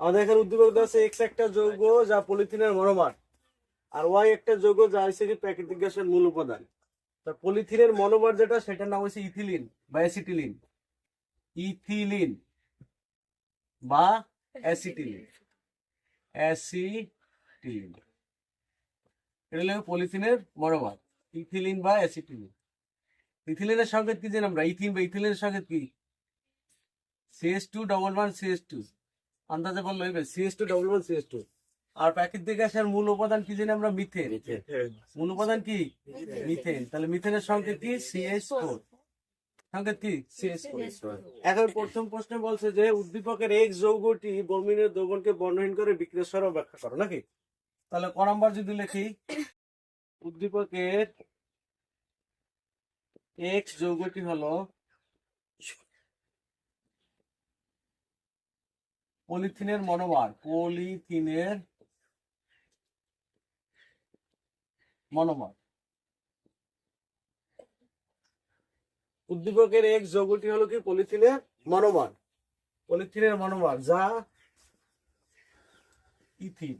আমাদের এখানে উদ্দীপক আছে এক্স একটা যৌগ যা পলিথিনের মনোমার। আর ওয়াই একটা যৌগ যা হচ্ছে কি প্রাকৃতিক গ্যাসের মূল উপাদান। তা পলিথিনের মনোমার যেটা, সেটার নাম হচ্ছে ইথিলিন বা অ্যাসিটিলিন। ইথিলিন বা অ্যাসিটিলিন। অ্যাসিটিলিন। এটা হলো পলিথিনের মনোমার, ইথিলিন বা অ্যাসিটিলিন। ইথিলিনের সংকেত কি জানি আমরা? ইথিন বা ইথিলিনের সংকেত কি? CS two double one CS two আন্দাজে বলল CS two double one CS two আর প্রাকৃতিক গ্যাসের মূল উপাদান কি জানি আমরা মিথেন মূল উপাদান কি? মিথেন তাহলে মিথেনের সংকেত কি? সিএস ফোর সংকেত কি? সিএস ফোর এখন প্রথম প্রশ্নে বলছে যে উদ্দীপকের এক যৌগটি বর্মিনের দ্রবণকে বর্ণহীন করে বিক্রিয়া সরব ব্যাখ্যা করো নাকি? তাহলে ক নাম্বার যদি লিখি? উদ্দীপকের এক্স যৌগটি হলো পলিথিনের মনোমার পলিথিনের মনোমার। উদ্দীপকের এক যৌগটি হলো কি? পলিথিনের মনোমার। পলিথিনের মনোমার, যা ইথিন,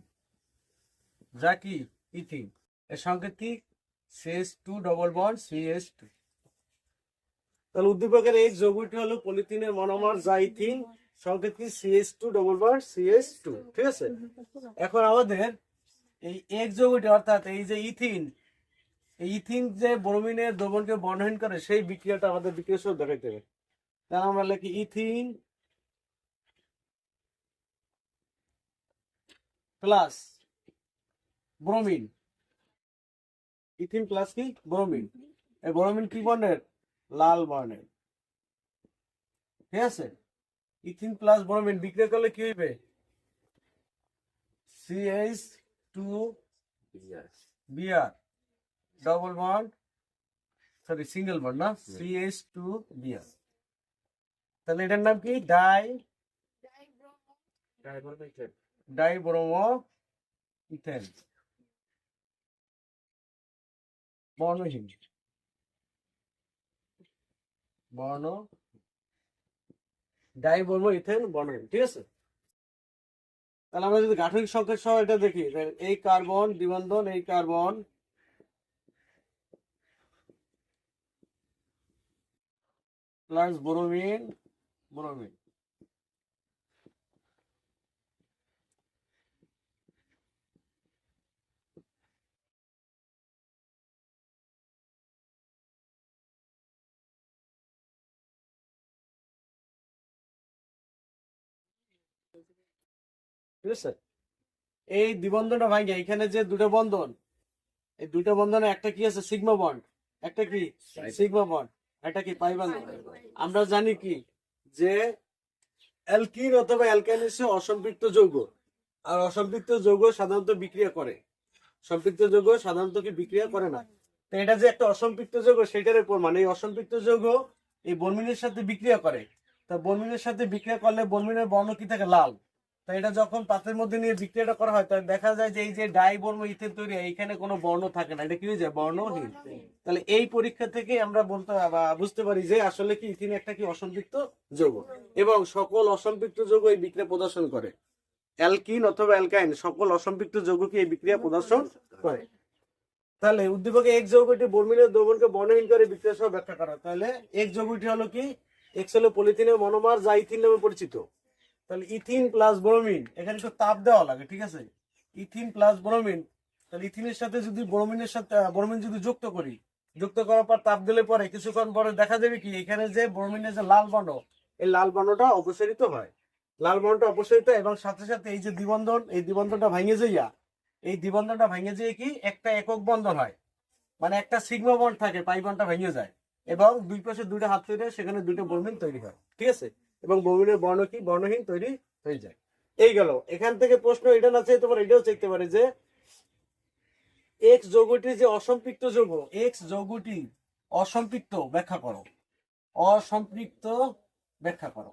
যা কি? ইথিন। এর সংকেত কি? CS two double bond CS two. তাহলে উদ্দীপকের এক যৌগটি হলো পলিথিনের মনোমার, যা ইথিন। সংকেত কি CS two double bond CS two ঠিক আছে? এখন আমাদের এই এক যৌগটি অর্থাৎ এই যে ইথিন এই ইথিন যে ব্রোমিনের দ্রবণকে বর্ণহীন করে সেই বিক্রিয়াটা আমাদের বিক্রিয়া সব দেখাইতে হবে। তাহলে আমরা লিখি ethene plus bromine ethene plus কি? ব্রোমিন এই ব্রোমিন কি বর্ণের? লাল বর্ণের। ঠিক আছে? ইথিন প্লাস ব্রোমিন বিক্রিয়া করলে কি হইবে? CH two BR double bond sorry single bond না? সিএইচ টু বিআর তাহলে এটার নাম কি? ডাই ডাই ব্রোমো ইথেন বর্ণহীন। বর্ণ ডাই ব্রোমো ইথেন বনাইন ঠিক আছে? তাহলে আমরা যদি গাঠনিক সংকেত সহ এটা দেখি এই কার্বন দ্বিবন্ধন, এই কার্বন প্লাস বোরোমিন ব্রোমিন ঠিক আছে এই দ্বিবন্ধনটা ভাঙে এখানে যে দুটো বন্ধন এই দুটো বন্ধনে একটা কি আছে? Sigma bond. একটা কি? Sigma bond. একটা কি? পাই বন্ধন আমরা জানি কি? যে অ্যালকিন অথবা অ্যালকাইন হচ্ছে অসম্পৃক্ত যৌগ। আর অসম্পৃক্ত যৌগ সাধারণত বিক্রিয়া করে। সম্পৃক্ত যৌগ সাধারণত কি বিক্রিয়া করে না? তো এটা যে একটা অসম্পৃক্ত যৌগ সেটার উপর মানে এই অসম্পৃক্ত যৌগ এই বর্মিনের সাথে বিক্রিয়া করে। তা বর্মিনের সাথে বিক্রিয়া করলে বর্মিনের বর্ণ কি থাকে? লাল। তা এটা যখন পাত্রের মধ্যে নিয়ে বিক্রিয়াটা করা হয় তাহলে দেখা যায় যে এই যে ডাই বর্ণ ইথেন তৈরি এইখানে কোনো বর্ণ থাকে না। এটা কি হয়ে যায়? বর্ণহীন। তাহলে এই পরীক্ষা থেকে আমরা বলতে বুঝতে পারি যে আসলে কি ইথিন একটা কি অসম্পৃক্ত যৌগ। এবং সকল অসম্পৃক্ত যৌগ এই বিক্রিয়া প্রদর্শন করে। অ্যালকিন অথবা অ্যালকাইন সকল অসম্পৃক্ত যৌগকে এই বিক্রিয়া প্রদর্শন করে। তাহলে উদ্দীপকে এক যৌগটি বর্মিনের দ্রবণকে বর্ণহীন করে বিক্রিয়া সহ ব্যাখ্যা করা তাহলে এক যৌগটি হলো কি? এক্স হলো পলিথিনের মনোমার যা ইথিন নামে পরিচিত। তাহলে ইথিন প্লাস ব্রোমিন এখানে একটু তাপ দেওয়া লাগে, ঠিক আছে? ইথিন প্লাস ব্রোমিন তাহলে ইথিনের সাথে যদি ব্রোমিনের সাথে ব্রোমিন যদি যুক্ত করি, যুক্ত করার পর তাপ দিলে পরে কিছুক্ষণ পরে দেখা যাবে কি, এখানে যে ব্রোমিনের যে লাল বর্ণ, এই লাল বর্ণটা অপসারিত হয়। লাল বর্ণটা অপসারিত এবং সাথে সাথে এই যে দ্বিবন্ধন, এই দ্বিবন্ধনটা ভেঙে যাইয়া, এই দ্বিবন্ধনটা ভাঙে যেয়ে কি, একটা একক বন্ধন হয়। মানে একটা সিগমা বন্ড থাকে পাই বন্ডটা ভেঙে যায়। এবং দুই পাশে দুইটা হাত তৈরি সেখানে দুইটা বর্মিন তৈরি হয়। ঠিক আছে? এবং বর্মিনের বর্ণ কি? বর্ণহীন তৈরি হয়ে যায়। এই গেল। এখান থেকে প্রশ্ন এটা না চাই তোমার এটাও চাইতে পারে যে এক্স যে অসম্পৃক্ত এক্স অসম্পৃক্ত ব্যাখ্যা করো। অসম্পৃক্ত ব্যাখ্যা করো।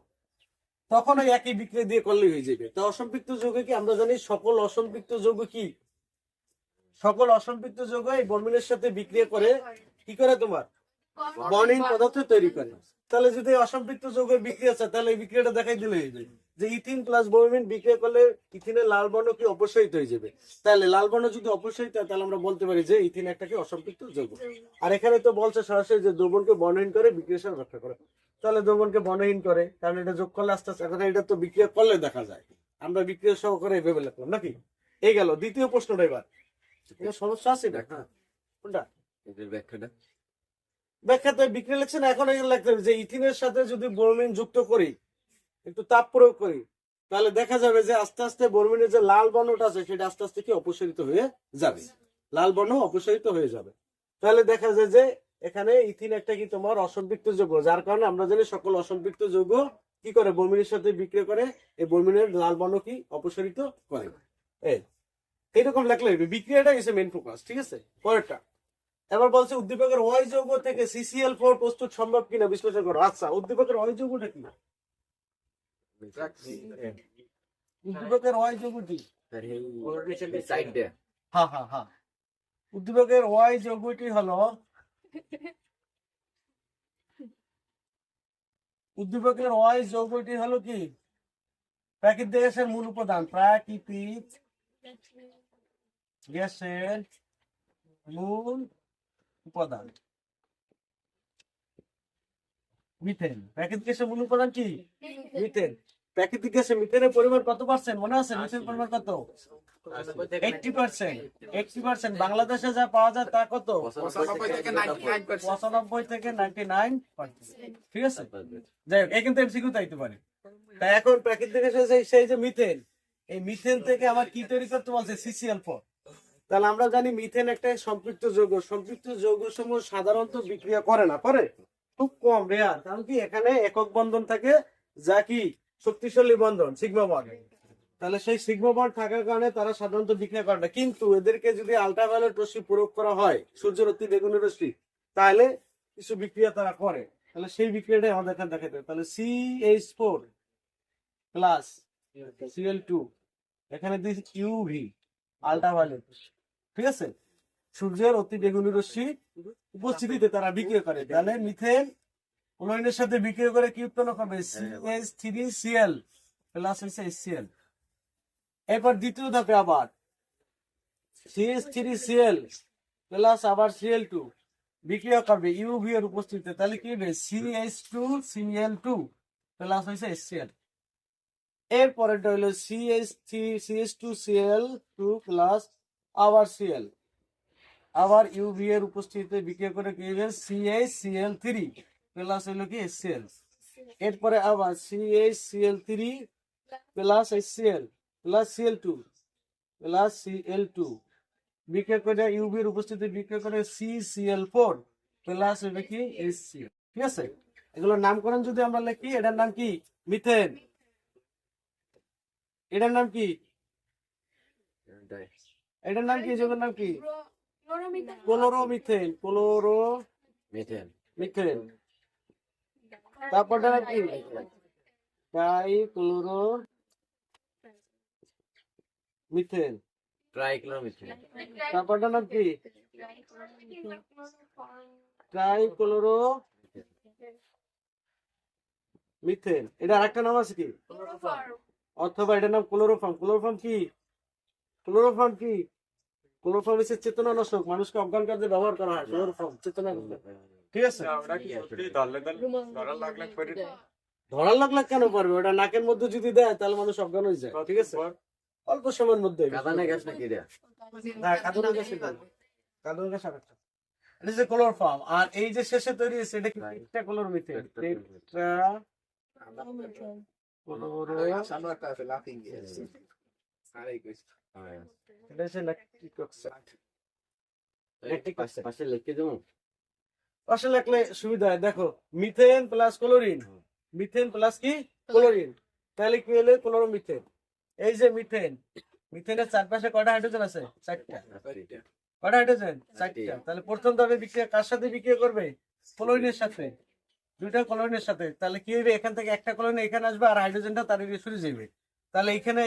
তখন ওই একই বিক্রিয়া দিয়ে করলেই হয়ে যাবে। তো অসম্পৃক্ত যৌগ কি? আমরা জানি সকল অসম্পৃক্ত যৌগ কি? সকল অসম্পৃক্ত যৌগ এই বর্মিনের সাথে বিক্রিয়া করে কি করে তোমার? বর্ণহীন পদার্থ তৈরি করে। তাহলে যদি অসম্পৃক্ত যৌগের বিক্রিয়া আছে তাহলে এই বিক্রিয়াটা দেখাই দিলে হয়ে যাবে। যে ইথিন প্লাস ব্রোমিন বিক্রিয়া করলে ইথিনের লাল বর্ণ কি অপসারিত হয়ে যাবে? তাহলে লাল বর্ণ যদি অপসারিত হয় তাহলে আমরা বলতে পারি যে ইথিন একটা কি অসম্পৃক্ত যৌগ। আর এখানে তো বলছে সরাসরি যে দ্রবণকে বর্ণহীন করে বিক্রিয়া রক্ষা করে। তাহলে দ্রবণকে বর্ণহীন করে কারণ এটা যোগ করলে আস্তে আস্তে এখন এটা তো বিক্রিয়া করলে দেখা যায়। আমরা বিক্রিয়া সহকারে ভেবে লিখলাম নাকি? এই গেল দ্বিতীয় প্রশ্নটা এবার। সমস্যা আছে না হ্যাঁ কোনটা? এদের ব্যাখ্যাটা। ব্যাখ্যাতে বিক্রিয়া লিখছে না এখন লিখতে হবে যে ইথিনের সাথে যদি ব্রোমিন যুক্ত করি, একটু তাপ প্রয়োগ করি, তাহলে দেখা যাবে যে আস্তে আস্তে ব্রোমিনের যে লাল বর্ণটা আছে, সেটা আস্তে আস্তে কি অপসারিত হয়ে যাবে। লাল বর্ণ অপসারিত হয়ে যাবে। তাহলে দেখা যায় যে এখানে ইথিন একটা কি তোমার অসম্পৃক্ত যৌগ, যার কারণে আমরা জানি সকল অসম্পৃক্ত যৌগ কি করে বর্মিনের সাথে বিক্রিয়া করে, এই বর্মিনের লাল বর্ণ কি অপসারিত করে। এই, এইরকম লেখলে। বিক্রিয়াটা এসে মেন ফোকাস ঠিক আছে? পরেরটা। এবার বলছে উদ্দীপকের ওয়াই যৌগ থেকে সিসিএল ফোর প্রস্তুত সম্ভব কিনা বিশ্লেষণ করো। আচ্ছা উদ্দীপকের ওয়াই যৌগটা কি? উদ্দীপকের ওয়াই যৌগটি? হ্যাঁ হ্যাঁ হ্যাঁ। উদ্দীপকের ওয়াই যৌগটি হলো উদ্দীপকের ওয়াই যৌগটি হলো কি? প্রাকৃতিক গ্যাসের মূল উপাদান প্রাকৃতিক গ্যাসের মূল উপাদান। মিথেন। প্রাকৃতিক গ্যাসের মূল উপাদান কি? মিথেন। প্রাকৃতিক গ্যাসে মিথেনের পরিমাণ কত পার্সেন্ট মনে আছে? মিথেনের পরিমাণ কত? এইটটি পার্সেন্ট এইটটি পার্সেন্ট বাংলাদেশে যা পাওয়া যায় তা কত? পঁচানব্বই থেকে নাইনটি নাইন ঠিক আছে? যাই হোক এই কিন্তু এমসিকিউ চাইতে পারে। তাই এখন প্রাকৃতিক গ্যাসে সেই- সেই যে মিথেন এই মিথেন থেকে আমার কি তৈরি করতে বলছে? সিসিএল ফোর তাহলে আমরা জানি মিথেন একটা সম্পৃক্ত যৌগ। সম্পৃক্ত যৌগ সমূহ সাধারণত বিক্রিয়া করে না, করে? খুব কম রেয়ার কারণ কি? এখানে একক বন্ধন থাকে, যা কি? শক্তিশালী বন্ধন, সিগমা তাহলে সেই সিগমা থাকার কারণে তারা সাধারণত বিক্রিয়া করে না। কিন্তু এদেরকে যদি আলট্রাভায়োলেট রশ্মি প্রয়োগ করা হয় সূর্যের অতি বেগুনি রশ্মি, তাহলে কিছু বিক্রিয়া তারা করে। তাহলে সেই বিক্রিয়াটাই আমাদের এখানে দেখাতে তাহলে C H four plus CL two এখানে দিয়েছি ইউভি আলট্রাভায়োলেট ঠিক আছে? সূর্যের অতি বেগুনি রশ্মি উপস্থিতিতে তারা বিক্রিয়া করে। তাহলে মিথেন ক্লোরিনের সাথে বিক্রিয়া করে কি উৎপন্ন করবে? সিএইচ থ্রি সিএল প্লাস হচ্ছে এসিএল এরপর দ্বিতীয় ধাপে আবার সিএইচ থ্রি সিএল প্লাস আবার সিএল টু বিক্রিয়া করবে। ইউভি এর উপস্থিতিতে তাহলে কি হবে? CH two CL two plus হয়েছে এসিএল এরপরেরটা হলো CH three CH two CL two plus আবার সিএল আবার ইউভি এর উপস্থিতিতে বিক্রিয়া করে কি হবে সিএইচ সিএল থ্রি প্লাস হলো কি? এসিএল এরপরে আবার CH CL three plus HCL plus CL two plus CL two বিক্রিয়া করে ইউভি এর উপস্থিতি বিক্রিয়া করে সি সিএল ফোর প্লাস হবে কি? এসিএল ঠিক আছে? এগুলোর নামকরণ যদি আমরা লিখি, এটার নাম কি? মিথেন। এটার নাম কি? এটার নাম কি? যোগের নাম কি? ক্লোরোমিথেন। ক্লোরো মিথেন মিথেন তারপরটা নাম কি? ট্রাই ক্লোরো মিথেন ট্রাইক্লোমিথেন তারপরটা নাম কি? ট্রাই ক্লোরো মিথেন এটা আরেকটা নাম আছে কি? অথবা এটার নাম ক্লোরোফর্ম। ক্লোরোফর্ম কি? ক্লোরোফর্ম কি? ক্লোরোফর্ম হচ্ছে চেতনানাশক। মানুষকে অজ্ঞান কাজে ব্যবহার করা হয়। ক্লোরোফর্ম চেতনা ঠিক আছে? ধরার লাগ লাগ কেন পারবে? ওটা নাকের মধ্যে যদি দেয় তাহলে মানুষ অজ্ঞান হয়ে যায়। ঠিক আছে? অল্প সময়ের মধ্যে কাদানে গ্যাস নাকি রে না কাঁদুনের গ্যাস এটা না। গ্যাস আরেকটা। এটা হচ্ছে ক্লোরোফর্ম। আর এই যে শেষে তৈরি হয়েছে এটা কি টেট্রা ক্লোরোমিথেন। টেট্রা পাশে লিখে দেবো পাশে লাগলে সুবিধা হয় দেখো methane plus chlorine methane plus কি ক্লোরিন তাহলে কি হলো ক্লোরোমিথেন এই যে মিথেন মিথেনের চারপাশে কয়টা হাইড্রোজেন আছে চারটা কয়টা হাইড্রোজেন চারটা তাহলে প্রথম ধাপে বিক্রিয়া কার সাথে বিক্রিয়া করবে ক্লোরিনের সাথে দুইটা কলোনের সাথে, তাহলে কি হবে এখান থেকে একটা কলোনি এখানে আসবে আর হাইড্রোজেনটা তার সরে যাবে তাহলে এখানে